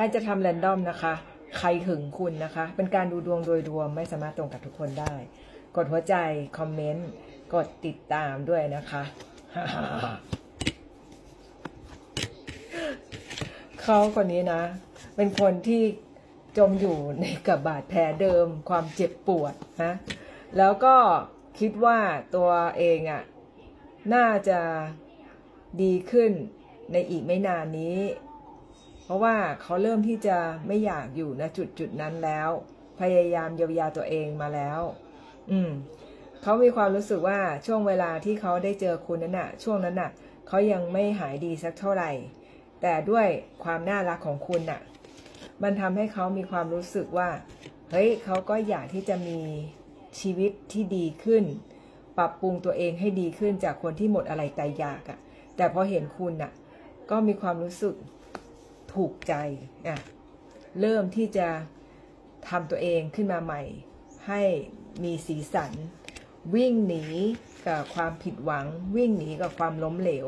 ให้จะทำแรนดอมนะคะ ใครหึงคุณนะคะ เป็นการดูดวงโดยรวมไม่สามารถตรงกับทุกคนได้ กดหัวใจ คอมเมนต์ กดติดตามด้วยนะคะ เขาคนนี้นะ เป็นคนที่จมอยู่ในกับบาดแผลเดิม ความเจ็บปวดนะแล้วก็คิดว่าตัวเองอะ่ะ น่าจะดีขึ้นในอีกไม่นานนี้ ราะว่าเขาเริ่มที่จะไม่อยากอยู่ณจุดจุดนั้นแล้ว พยายามเยียวยาตัวเองมาแล้ว อืมเขามีความรู้สึกว่าช่วงเวลาที่เขาได้เจอคุณนั้นน่ะ ช่วงนั้นน่ะเขายังไม่หายดีสักเท่าไหร่ แต่ด้วยความน่ารักของคุณน่ะ มันทำให้เขามีความรู้สึกว่า เฮ้ยเขาก็อยากที่จะมีชีวิตที่ดีขึ้น ปรับปรุงตัวเองให้ดีขึ้นจากคนที่หมดอะไรตายอยากอะ่ะ แต่พอเห็นคุณน่ะ ก็มีความรู้สึก ถูกใจอะเริ่มที่จะทำตัวเองขึ้นมาใหม่ ให้มีสีสัน วิ่งหนีกับความผิดหวัง วิ่งหนีกับความล้มเหลว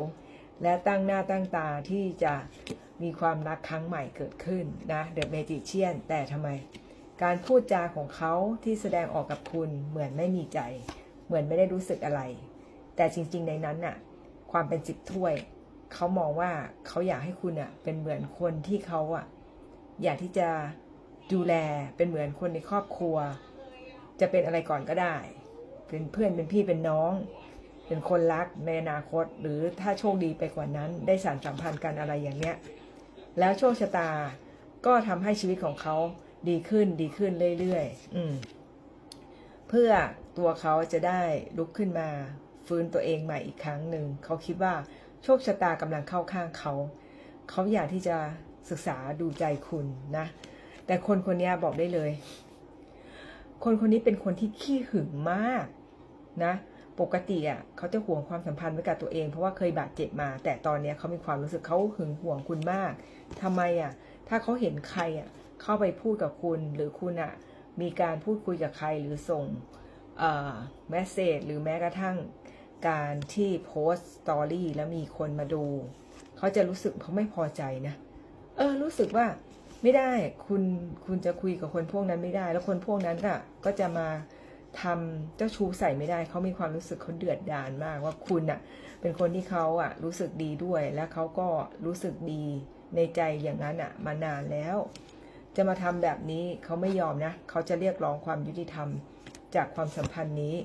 และตั้งหน้าตั้งตาที่จะมีความรักครั้งใหม่เกิดขึ้นนะเดอะเมจิเชียนแต่ทำไม การพูดจาของเขาที่แสดงออกกับคุณเหมือนไม่มีใจ เหมือนไม่ได้รู้สึกอะไร แต่จริงๆในนั้นน่ะ ความเป็นสิบถ้วย เขามองว่าเขาอยากให้คุณอะเป็นเหมือนคนที่เขาอะอยากที่จะดูแลเป็นเหมือนคนในครอบครัว จะเป็นอะไรก่อนก็ได้ เป็นเพื่อนเป็นพี่เป็นน้อง เป็นคนรักในอนาคต หรือถ้าโชคดีไปกว่านั้น ได้สานสัมพันธ์กันอะไรอย่างเนี้ย แล้วโชคชะตาก็ทำให้ชีวิตของเขาดีขึ้นดีขึ้นเรื่อยๆอืมเพื่อตัวเขาจะได้ลุกขึ้นมาฟื้นตัวเองใหม่อีกครั้งหนึ่งเขาคิดว่า โชคชะตากำลังเข้าข้างเขา เขาอยากที่จะศึกษาดูใจคุณนะ แต่คนคนนี้บอกได้เลย คนคนนี้เป็นคนที่ขี้หึงมากนะ ปกติอะเขาจะห่วงความสัมพันธ์ไว้กับตัวเอง เพราะว่าเคยบาดเจ็บมา แต่ตอนเนี้ยเขามีความรู้สึกเขาหึงห่วงคุณมากทำไมอะ ถ้าเขาเห็นใครอะ เข้าไปพูดกับคุณหรือคุณอะ มีการพูดคุยกับใครหรือส่งเมสเซจหรือแม้กระทั่ง การที่โพสต์สตอรี่แล้วมีคนมาดู เขาจะรู้สึกเขาไม่พอใจนะ เออ รู้สึกว่าไม่ได้คุณคุณจะคุยกับคนพวกนั้นไม่ได้ แล้วคนพวกนั้นก็ก็จะมาทำเจ้าชู้ใส่ไม่ได้ เขามีความรู้สึกเขาเดือดดาลมากว่าคุณอะ เป็นคนที่เขาอะ รู้สึกดีด้วย และเขาก็รู้สึกดีในใจอย่างนั้นอะ มานานแล้ว จะมาทำแบบนี้เขาไม่ยอมนะ เขาจะเรียกร้องความยุติธรรมจากความสัมพันธ์นี้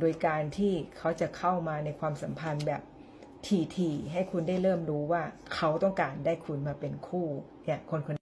โดยการที่เขาจะเข้ามาในความสัมพันธ์แบบทีๆให้คุณได้เริ่มรู้ว่าเขาต้องการได้คุณมาเป็นคู่เนี่ยคนคน